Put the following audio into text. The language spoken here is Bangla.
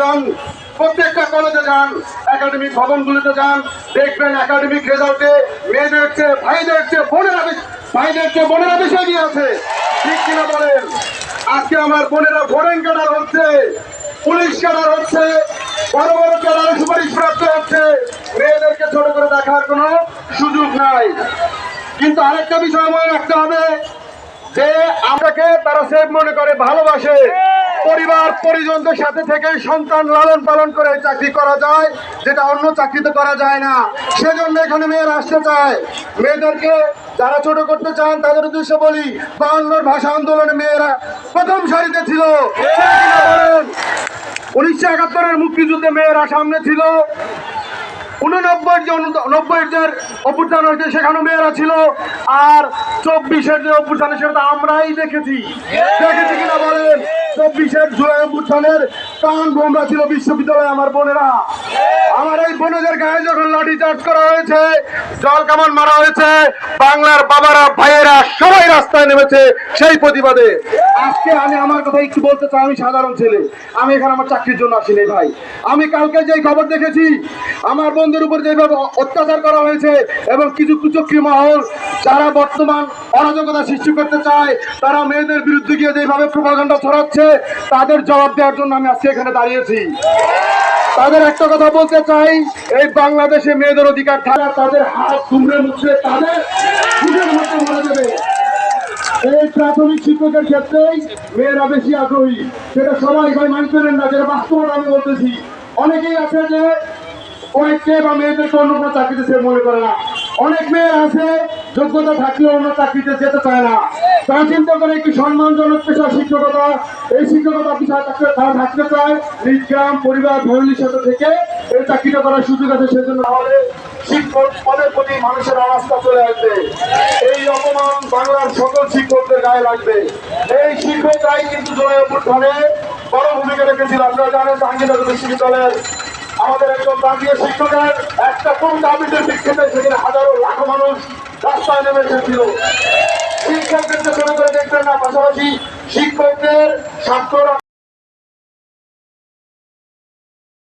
যান, প্রত্যেকটা কলেজে যান একাডেমিক ভবনগুলিতে যান, দেখবেন একাডেমিক রেজাল্টে মেয়েদের চেয়ে, ভাইদের চেয়ে, বোনেরা ভাইদের চেয়ে বোনেরা বেশি এগিয়ে আছে। ঠিক কিনা বলেন? আজকে আমার বোনেরা ফরেন ক্যাডার হচ্ছে, পুলিশ ক্যাডার হচ্ছে, বড় বড় ক্যাডারে সুপারিশ প্রাপ্ত হচ্ছে মেয়েদেরকে ছোট করে দেখার কোনো সুযোগ নাই। কিন্তু আরেকটা বিষয় মনে রাখতে হবে, যে আমাকে তারা সেফ মনে করে, ভালোবাসে। পরিবার, পরিজনদের সাথে থেকে সন্তান লালন পালন করে চাকরি করা যায়, যেটা অন্য চাকরিতে করা যায় না। সেজন্য এখানে মেয়েরা আসতে চায়। মেয়েদেরকে যারা ছোট করতে চান, তাদের উদ্দেশ্যে বলি বাংলার ভাষা আন্দোলনে মেয়েরা প্রথম সারিতে ছিল। উনিশশো একাত্তরের মুক্তিযুদ্ধে মেয়েরা সামনে ছিল। উননব্বই যে নব্বই যে অভ্যুত্থান হয়েছে, সেখানে মেয়েরা ছিল। আর চব্বিশের যে অভ্যুত্থান, সেটা আমরাই দেখেছি। দেখেছি কিনা বলেন? চব্বিশের জুলাই অভ্যুত্থানের কান বোমরা ছিল বিশ্ববিদ্যালয়ে আমার বোনেরা। আমার এই বোনদের গায়ে যখন লাঠি চার্জ করা হয়েছে, জল কামান মারা হয়েছে, বাংলার বাবারা, ভাইয়েরা সবাই রাস্তায় নেমেছে সেই প্রতিবাদে। আজকে আমি আমার কথা একটু বলতে চাই, আমি সাধারণ ছেলে। আমি এখানে আমার চাকরির জন্য আসিনি ভাই। আমি কালকে যে খবর দেখেছি, আমার বন্ধুর উপর যেভাবে অত্যাচার করা হয়েছে এবং কিছু কুচক্রি মহল, যারা বর্তমান অরাজকতা সৃষ্টি করতে চায়, তারা মেয়েদের বিরুদ্ধে গিয়ে যেভাবে প্রভাকাণ্ডা ছড়াচ্ছে, তাদের জবাব দেওয়ার জন্য আমি আজকে এখানে দাঁড়িয়েছি। তাদের একটা কথা বলতে চাই, এই বাংলাদেশে মেয়েদের অধিকার থাকা। তাদের হাত দুমড়ে মুছড়ে তাদের এই প্রাথমিক শিক্ষকের ক্ষেত্রেই মেয়েরা বেশি আগ্রহী। সেটা সবাই ভাই মানতে না, যেটা বাস্তবতা আমি বলতেছি। অনেকেই আছে যে কয়েককে বা মেয়েদের অন্য কোনো চাকরিতে সে মনে করে না। অনেক মেয়ে আছে, যোগ্যতা থাকলেও অন্য চাকরিতে যেতে চায় না। তারা চিন্তা করে একটি সম্মানজনক পেশা, শিক্ষকতা। এই শিক্ষকতা পেশা থাকতে তারা থাকতে চায়। নিজ গ্রাম, পরিবার, ফ্যামিলির সাথে থেকে এই চাকরিটা করার সুযোগ আছে, সেজন্য আমাদের শিক্ষক পদের প্রতি মানুষের অনাস্থা চলে আসবে। এই অপমান বাংলার সকল শিক্ষকদের গায়ে লাগবে। এই শিক্ষকরাই কিন্তু জয় অভ্যুত্থানে বড় ভূমিকা রেখেছিল। আপনারা জানেন জাহাঙ্গীরনগর বিশ্ববিদ্যালয়ের আমাদের একজন দাঁড়িয়ে শিক্ষকের একটা কোন দাবিতে শিক্ষিতে, সেখানে হাজারো লাখো মানুষ রাস্তায় নেমে এসেছিল। শিক্ষকদেরকে জন্য করে দেখবেন না, পাশাপাশি শিক্ষকদের ছাত্ররা